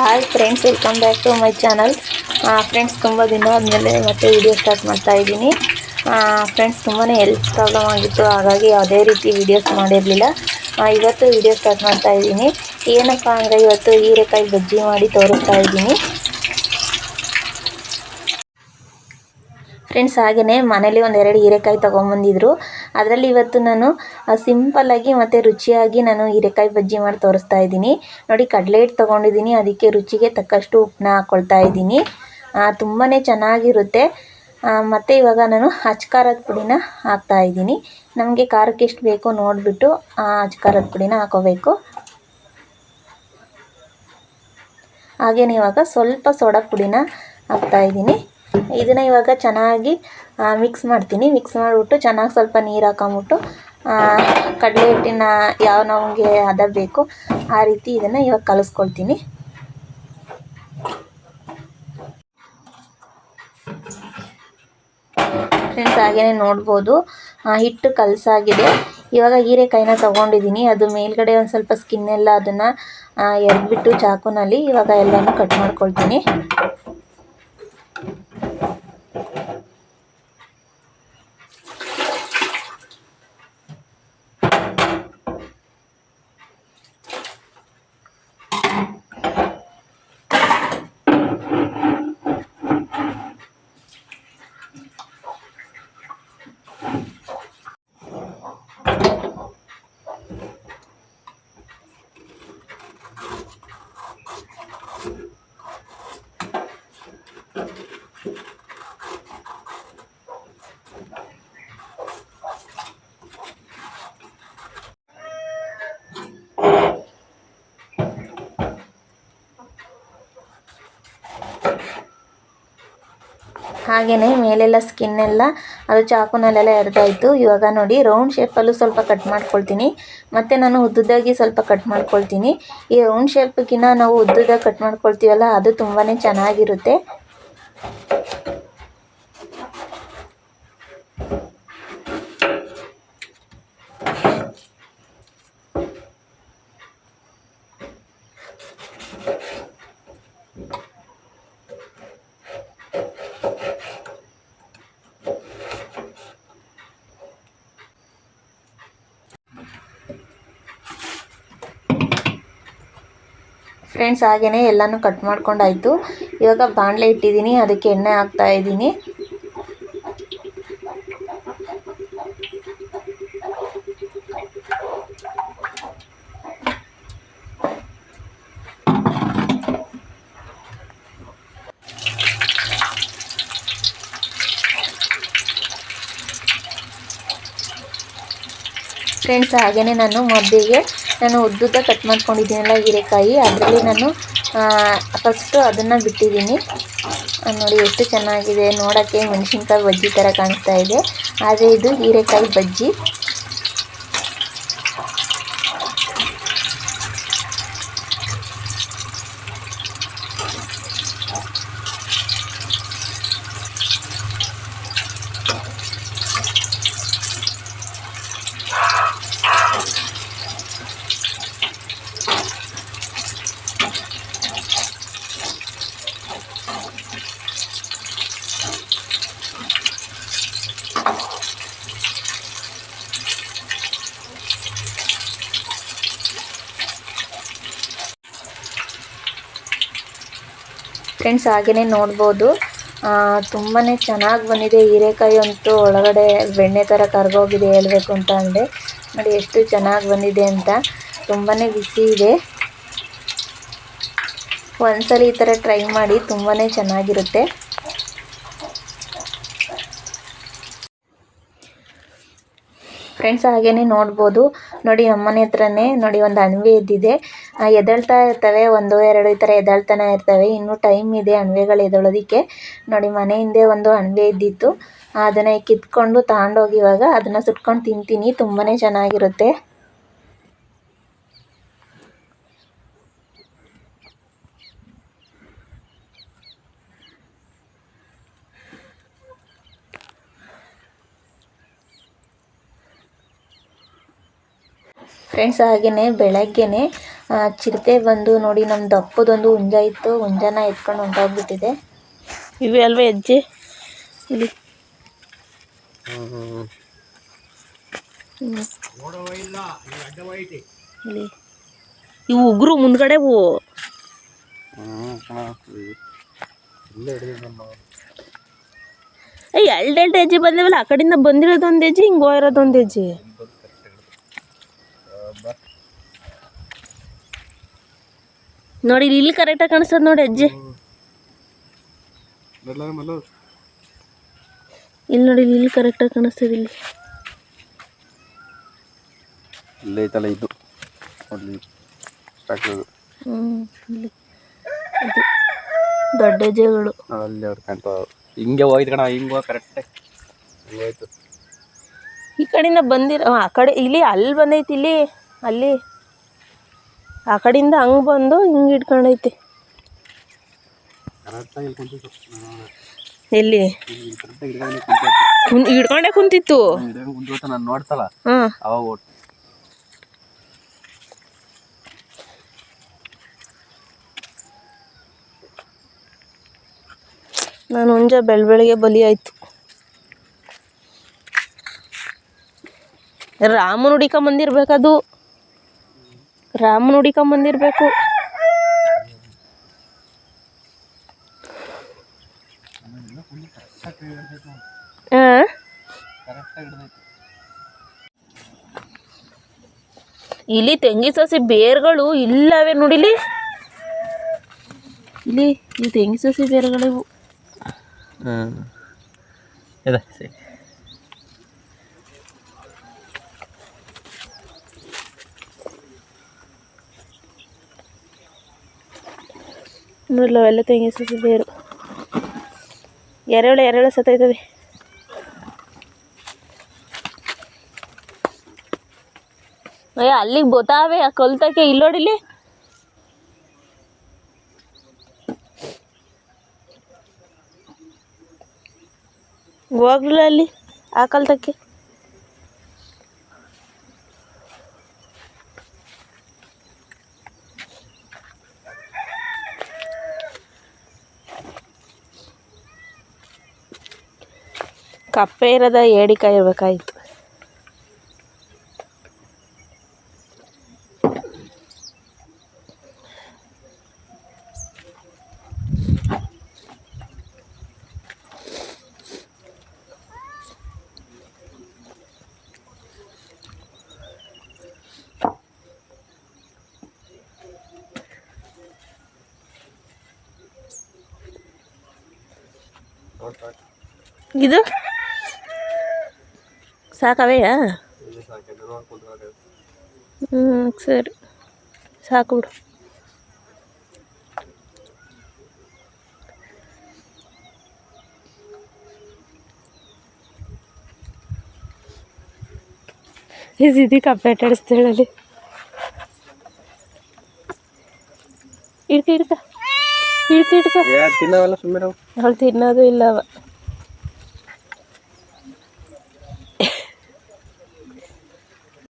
Hi friends welcome back to my channel friends ತುಂಬ ದಿನ ಆದಮೇಲೆ ಮತ್ತೆ ವಿಡಿಯೋ ಸ್ಟಾರ್ಟ್ ಮಾಡ್ತಾ ಇದ್ದೀನಿ. ಫ್ರೆಂಡ್ಸ್ ತುಂಬಾ ಹೆಲ್ತ್ ಪ್ರಾಬ್ಲಮ್ ಆಗಿತ್ತು, ಹಾಗಾಗಿ ಯಾವುದೇ ರೀತಿ ವೀಡಿಯೋಸ್ ಮಾಡಿರಲಿಲ್ಲ. ಇವತ್ತು ವಿಡಿಯೋ ಸ್ಟಾರ್ಟ್ ಮಾಡ್ತಾ ಇದ್ದೀನಿ. ಏನಪ್ಪ ಅಂದರೆ ಇವತ್ತು ಹೀರೆಕಾಯಿ ಬಜ್ಜಿ ಮಾಡಿ ತೋರಿಸ್ತಾ ಇದ್ದೀನಿ. ಫ್ರೆಂಡ್ಸ್ ಹಾಗೆಯೇ ಮನೇಲಿ ಒಂದೆರಡು ಹೀರೆಕಾಯಿ ತೊಗೊಂಬಂದಿದ್ರು. ಅದರಲ್ಲಿ ಇವತ್ತು ನಾನು ಸಿಂಪಲ್ಲಾಗಿ ಮತ್ತು ರುಚಿಯಾಗಿ ನಾನು ಹೀರೆಕಾಯಿ ಬಜ್ಜಿ ಮಾಡಿ ತೋರಿಸ್ತಾ ಇದ್ದೀನಿ. ನೋಡಿ ಕಡಲೆ ಹಿಟ್ಟು ತೊಗೊಂಡಿದ್ದೀನಿ. ಅದಕ್ಕೆ ರುಚಿಗೆ ತಕ್ಕಷ್ಟು ಉಪ್ಪನ್ನ ಹಾಕ್ಕೊಳ್ತಾ ಇದ್ದೀನಿ. ತುಂಬಾ ಚೆನ್ನಾಗಿರುತ್ತೆ. ಮತ್ತು ಇವಾಗ ನಾನು ಅಚ್ಕಾರದ ಪುಡಿನ ಹಾಕ್ತಾ ಇದ್ದೀನಿ. ನಮಗೆ ಖಾರಕ್ಕೆ ಎಷ್ಟು ಬೇಕೋ ನೋಡಿಬಿಟ್ಟು ಆ ಖಾರದ ಪುಡಿನ ಹಾಕೋಬೇಕು. ಹಾಗೆಯೇ ಇವಾಗ ಸ್ವಲ್ಪ ಸೋಡಾ ಪುಡಿನ ಹಾಕ್ತಾ ಇದ್ದೀನಿ. ಇದನ್ನು ಇವಾಗ ಚೆನ್ನಾಗಿ ಮಿಕ್ಸ್ ಮಾಡ್ತೀನಿ. ಮಿಕ್ಸ್ ಮಾಡಿಬಿಟ್ಟು ಚೆನ್ನಾಗಿ ಸ್ವಲ್ಪ ನೀರು ಹಾಕೊಂಬಿಟ್ಟು ಕಡಲೆ ಹಿಟ್ಟಿನ ಯಾವ ನಮಗೆ ಹದ ಬೇಕು, ಆ ರೀತಿ ಇದನ್ನು ಇವಾಗ ಕಲಿಸ್ಕೊಳ್ತೀನಿ. ಫ್ರೆಂಡ್ಸ್ ಹಾಗೆಯೇ ನೋಡ್ಬೋದು. ಹಿಟ್ಟು ಕಲಸಾಗಿದೆ. ಇವಾಗ ಹೀರೆಕಾಯಿನ ತೊಗೊಂಡಿದ್ದೀನಿ ಅದು ಮೇಲ್ಗಡೆ ಒಂದು ಸ್ವಲ್ಪ ಸ್ಕಿನ್ನೆಲ್ಲ ಅದನ್ನು ಎರೆದ್ಬಿಟ್ಟು ಚಾಕುನಲ್ಲಿ ಇವಾಗ ಎಲ್ಲನೂ ಕಟ್ ಮಾಡ್ಕೊಳ್ತೀನಿ. ಹಾಗೆಯೇ ಮೇಲೆಲ್ಲ ಸ್ಕಿನ್ನೆಲ್ಲ ಅದು ಚಾಕುನಲ್ಲೆಲ್ಲ ಎರೆದಾಯಿತು. ಇವಾಗ ನೋಡಿ ರೌಂಡ್ ಶೇಪಲ್ಲೂ ಸ್ವಲ್ಪ ಕಟ್ ಮಾಡ್ಕೊಳ್ತೀನಿ. ಮತ್ತು ನಾನು ಉದ್ದುದಾಗಿ ಸ್ವಲ್ಪ ಕಟ್ ಮಾಡ್ಕೊಳ್ತೀನಿ. ಈ ರೌಂಡ್ ಶೇಪ್ಗಿನ್ನ ನಾವು ಉದ್ದುದಾಗಿ ಕಟ್ ಮಾಡ್ಕೊಳ್ತೀವಲ್ಲ, ಅದು ತುಂಬಾ ಚೆನ್ನಾಗಿರುತ್ತೆ. ಫ್ರೆಂಡ್ಸ್ ಹಾಗೆಯೇ ಎಲ್ಲನೂ ಕಟ್ ಮಾಡ್ಕೊಂಡಾಯಿತು. ಇವಾಗ ಬಾಣಲೆ ಇಟ್ಟಿದ್ದೀನಿ, ಅದಕ್ಕೆ ಎಣ್ಣೆ ಹಾಕ್ತಾ ಇದ್ದೀನಿ. ಫ್ರೆಂಡ್ಸ್ ಹಾಗೆಯೇ ನಾನು ಮೊದಲಿಗೆ ನಾನು ಉದ್ದುದ್ದ ಕಟ್ ಮಾಡ್ಕೊಂಡಿದ್ದೀನಲ್ಲ ಹೀರೆಕಾಯಿ, ಅದರಲ್ಲಿ ನಾನು ಫಸ್ಟು ಅದನ್ನು ಬಿಟ್ಟಿದ್ದೀನಿ. ನೋಡಿ ಎಷ್ಟು ಚೆನ್ನಾಗಿದೆ. ನೋಡೋಕ್ಕೆ ಮೆಣಸಿನ್ಕಾಯಿ ಬಜ್ಜಿ ಥರ ಕಾಣಿಸ್ತಾ ಇದೆ. ಆದರೆ ಇದು ಹೀರೆಕಾಯಿ ಬಜ್ಜಿ. ಫ್ರೆಂಡ್ಸ್ ಹಾಗೆಯೇ ನೋಡ್ಬೋದು. ತುಂಬಾ ಚೆನ್ನಾಗಿ ಬಂದಿದೆ. ಹೀರೆಕಾಯಿ ಅಂತೂ ಒಳಗಡೆ ಬೆಣ್ಣೆ ಥರ ಕರ್ಗೋಗಿದೆ ಹೇಳಬೇಕು ಅಂತ ಅಂದೆ. ನೋಡಿ ಎಷ್ಟು ಚೆನ್ನಾಗಿ ಬಂದಿದೆ ಅಂತ. ತುಂಬಾ ಬಿಸಿ ಇದೆ. ಒಂದ್ಸಲ ಈ ಥರ ಟ್ರೈ ಮಾಡಿ ತುಂಬಾ ಚೆನ್ನಾಗಿರುತ್ತೆ. ಫ್ರೆಂಡ್ಸ್ ಹಾಗೇನೆ ನೋಡ್ಬೋದು. ನೋಡಿ ನಮ್ಮನೆ ಹತ್ರನೇ, ನೋಡಿ ಒಂದು ಅಣಬೆ ಎದ್ದಿದೆ ಎದ್ದೇಳ್ತಾ ಇರ್ತವೆ, ಒಂದು, ಎರಡು ಈ ಥರ ಎದ್ದೇಳ್ತಾನೆ ಇರ್ತವೆ. ಇನ್ನೂ ಟೈಮ್ ಇದೆ ಅಣಬೆಗಳು ಎದ್ದೇಳೋದಕ್ಕೆ ನೋಡಿ, ಮನೆ ಹಿಂದೆ ಒಂದು ಅಣಬೆ ಇದ್ದಿತ್ತು. ಅದನ್ನು ಕಿತ್ಕೊಂಡು ತಗೊಂಡೋಗಿ ಇವಾಗ ಅದನ್ನು ಸುಟ್ಕೊಂಡು ತಿಂತೀನಿ. ತುಂಬಾ ಚೆನ್ನಾಗಿರುತ್ತೆ. ಫ್ರೆಂಡ್ಸ್ ಹಾಗೆಯೇ ಬೆಳಗ್ಗೆನೇ ಚಿರತೆ ಬಂದು ನೋಡಿ ನಮ್ಮ ದಪ್ಪದೊಂದು ಹುಂಜ ಇತ್ತು. ಹುಂಜನ ಎತ್ಕೊಂಡು ಹೊಂಟೋಗ್ಬಿಟ್ಟಿದೆ. ಇವೆ ಅಲ್ವೇ ಹೆಜ್ಜೆ? ಇಲ್ಲಿ. ಇಲ್ಲಿ. ಇವು ಉಗುರು ಮುಂದ್ಗಡೆ ಹೂವು ಏಯ್ ಎರಡು ಎರಡು ಹೆಜ್ಜೆ ಬಂದಿವಲ್ಲ? ಆ ಕಡೆಯಿಂದ ಬಂದಿರೋದು ಒಂದು ಹೆಜ್ಜೆ, ಹಿಂಗೆ ಹೋಗಿರೋದೊಂದು ಹೆಜ್ಜೆ. ನೋಡಿ ಇಲ್ಲಿ ಕರೆಕ್ಟಾಗಿ ಕಾಣಿಸ್ತದೆ ನೋಡಿ ಅಜ್ಜಿ. ಇಲ್ಲಿ ನೋಡಿ ಇಲ್ಲಿ ಕರೆಕ್ಟಾಗಿ ಕಾಣಿಸ್ತದೆ ಇಲ್ಲಿ. ಇಲ್ಲೇ ಐತಲ್ಲ ಇದು? ಹ್ಞೂ ಇಲ್ಲಿ. ಇದು ದೊಡ್ಡ ಹೆಜ್ಜೆಗಳು ಅಲ್ಲಿ ಅವ್ರು ಕಾಣ್ತಾವ ಹಿಂಗೆ ಹೋಯ್ತು ಕಣ ಹಿಂಗೆ ಹೋಗಿ ಕರೆಕ್ಟ್ ಹಿಂಗೆ ಹೋಯ್ತು ಈ ಕಡೆಯಿಂದ ಬಂದಿರ ಆ ಕಡೆ ಇಲ್ಲಿ ಅಲ್ಲಿ ಬಂದೈತಿ ಇಲ್ಲಿ ಅಲ್ಲಿ. ಆ ಕಡೆಯಿಂದ ಹಂಗೆ ಬಂದು ಹಿಂಗೆ ಇಟ್ಕೊಂಡೈತಿ. ಎಲ್ಲಿ? ಇಟ್ಕೊಂಡೆ ಹಿಡ್ಕೊಂಡು ಕುಂತಿತ್ತು. ನಾನು ನೋಡ್ತಲ್ಲ ಹಾಂ ಅವಾಗ ನಾನು ಹುಂಜ ಬೆಳ ಬೆಳಗ್ಗೆ ಬಲಿ ಆಯ್ತು. ರಾಮನ ಹುಡಿಕೊಂಬಂದಿರ್ಬೇಕದು ರಾಮನ ಹುಡಿಕೊಂಬಂದಿರ್ಬೇಕು ಹಾಂ ಇಲ್ಲಿ ತೆಂಗಿ ಸಸಿ ಬೇರ್ಗಳು ಇಲ್ಲವೇ ನೋಡಿಲಿ. ಇಲ್ಲಿ ಈ ತೆಂಗಿ ಸಸಿ ಬೇರ್ಗಳಿವು. ಹ್ಞೂ ನೋಡಲ್ಲ ಎಲ್ಲ ತೆಂಗಿನ ಸಸಿ ಬೇರು ಎರೆಹುಳ ಎರೆಹುಳ ಸತ್ತೈತವೆ ಅಯ್ಯ, ಅಲ್ಲಿಗೆ ಬೋತಾವೆ ಆ ಕಲ್ತಕ್ಕೆ ಇಲ್ಲಿ. ನೋಡಿಲಿ ಹೋಗ್ಲಿಲ್ಲ ಅಲ್ಲಿ, ಆ ಕಲ್ತಕ್ಕೆ. ಕಪ್ಪೆ ಇರೋದ ಏಡಿಕಾಯಿ ಇರ್ಬೇಕಾಯ್ತು ಇದು ಸಾಕವೆಯಾ ಹ್ಞೂ ಸರಿ. ಸಾಕು ಬಿಡು. ಸಿದ್ದಿ ಕಪ್ಪೆ ಆಟಾಡಿಸ್ತಾಳಲ್ಲಿ ಇಡ್ಕ ಇಡ್ಕ ಇಡ್ಕ ಇಡ್ಕ ತಿನ್ನೋದು ಇಲ್ಲವ ಅವ.